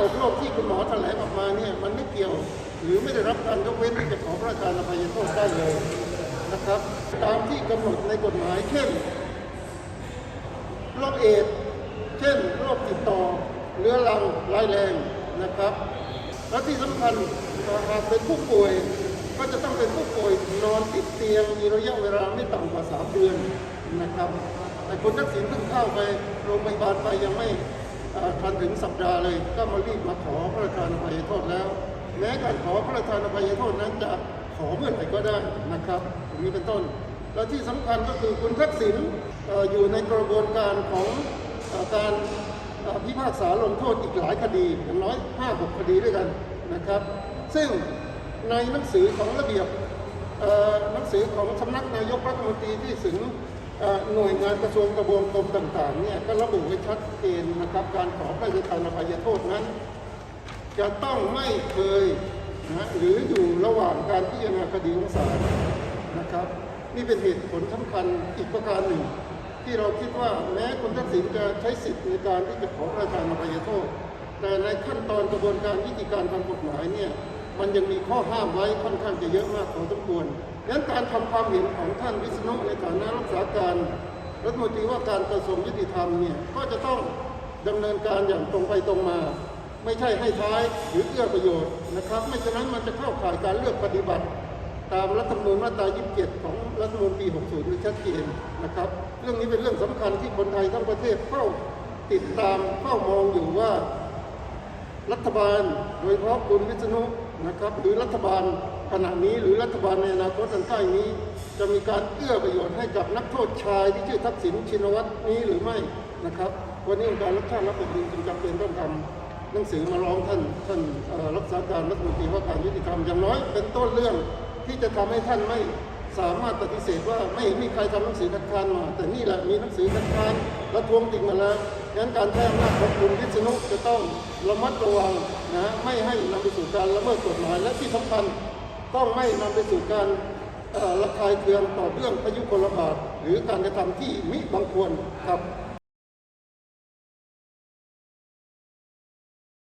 ออกโรคที่คุณหมอแถลงออกมาเนี่ยมันไม่เกี่ยว หรือไม่ได้รับการยกเว้นที่จะขอพระราชทานอภัยโทษได้เลยนะครับ ตามที่กำหนดในกฎหมายเช่นโรคเอดส์เช่นโรคติดต่อเรื้อรังร้ายแรงนะครับและที่สำคัญหากเป็นผู้ป่วยก็จะต้องเป็นผู้ป่วยนอนติดเตียงมีระยะเวลาไม่ต่ำกว่า 3 เดือนนะครับ แต่คุณทักษิณเพิ่งเข้าไปโรงพยาบาลไปยังไม่ เอ่อทันถึงสัปดาห์เลยก็มารีบมาขอพระราชทานอภัยโทษแล้ว แม้การขอพระราชทานอภัยโทษนั้นจะขอเมื่อไหร่ก็ได้นะครับอย่างนี้เป็นต้น และที่สำคัญก็คือคุณทักษิณออยู่ในกระบวนการของอการพิพากษาลงโทษอีกหลายคดีอย่างน้อย5 6คดีด้วยกันนะครับ ซึ่งในหนังสือของระเบียบหนังสือของสำนักนายกรัฐมนตรีที่ถึง หน่วยงานกระทรวงกระบวนกรมต่างๆเนี่ยก็ระบุไว้ชัดเจนนะครับการขอพระราชทานอภัยโทษนั้น จะต้องไม่เคยนะหรืออยู่ระหว่างการพิจารณาคดีของศาลนะครับ นี่เป็นเหตุผลสำคัญอีกประการหนึ่ง ที่เราคิดว่าแม้คุณทักษิณจะใช้สิทธิ์ในการที่จะขอพระราชทานอภัยโทษ แต่ในขั้นตอนกระบวนการวิธีการทางกฎหมายเนี่ย มันยังมีข้อห้ามไว้ค่อนข้างจะเยอะมากพอสมควรดังนั้นการทำความเห็นของท่านวิษณุในฐานะรักษาการรัฐมนตรีว่าการกระทรวงยุติธรรมเนี่ยก็จะต้องดำเนินการอย่างตรงไปตรงมา ไม่ใช่ให้ท้ายหรือเอื้อประโยชน์นะครับ ไม่ฉะนั้นมันจะเข้าข่ายการเลือกปฏิบัติ ตามรัฐธรรมนูญมาตรา 27 ของรัฐธรรมนูญปี 60นี่ชัดเจนนะครับ เรื่องนี้เป็นเรื่องสำคัญที่คนไทยทั้งประเทศเฝ้าติดตามเฝ้ามองอยู่ว่า รัฐบาลโดยเฉพาะคุณวิษณุ นะครับหรือรัฐบาลขณะนี้หรือรัฐบาลในอนาคตอันใกล้นี้ จะมีการเอื้อประโยชน์ให้กับนักโทษชายที่ชื่อทักษิณชินวัตรนี้หรือไม่นะครับ วันนี้องค์การรักษารับเป็นจึงจำเป็นต้องทำหนังสือมาร้องท่านท่านรักษาการรัฐมนตรีว่าการยุติธรรมอย่างน้อยเป็นต้นเรื่องที่จะทำให้ท่านไม่สามารถปฏิเสธว่าไม่มีใครทำหนังสือคัดค้านมา แต่นี่แหละมีหนังสือคัดค้านและทวงติงมาแล้วงั้นการแท้อำนาจของคุณวิษณุจะต้องระมัดระวังนะไม่ การละเมิดกฎหมายและที่สำคัญต้องไม่นำไปสู่การระคายเคืองต่อเรื่องพายุคลบาทหรือการกระทำที่มิบังควรครับ